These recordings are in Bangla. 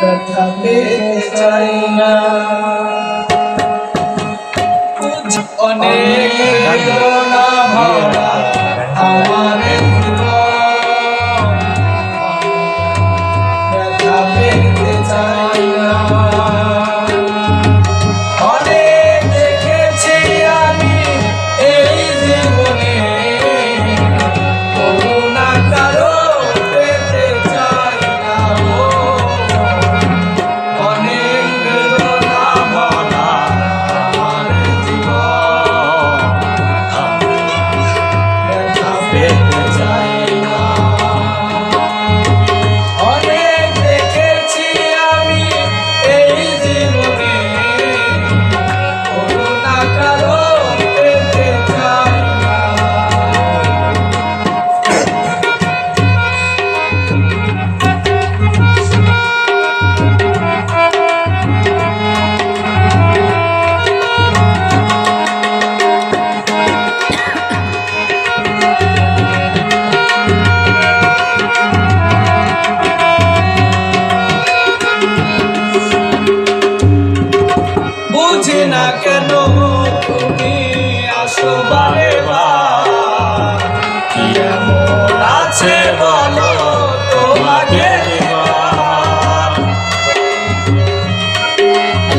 ব্যথা পেতে চাই অনেক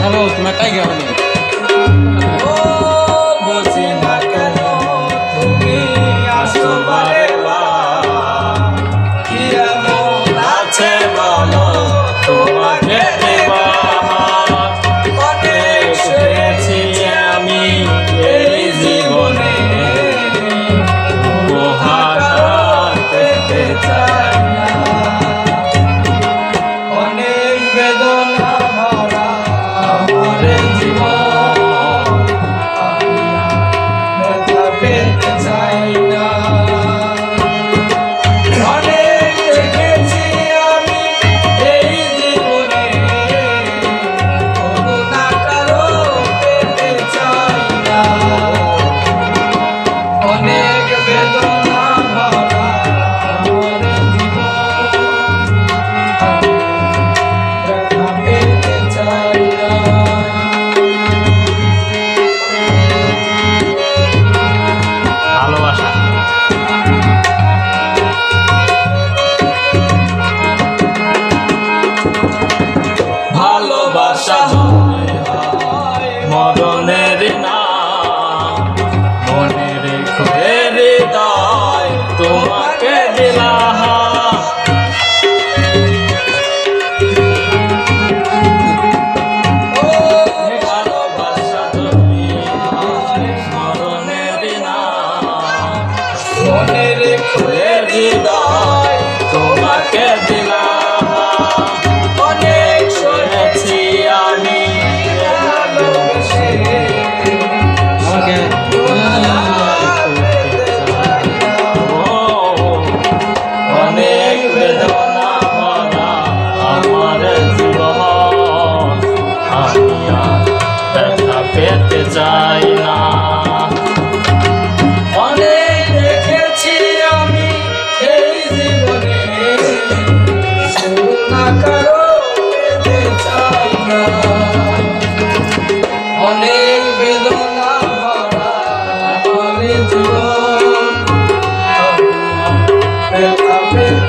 Hello, tu matai gak you was. ভালোবাসা মরণের না মনে রেখো হৃদয় তোমাকে দিলাম মনে রেখো হৃদয় তোমাকে দিলাম Ela vem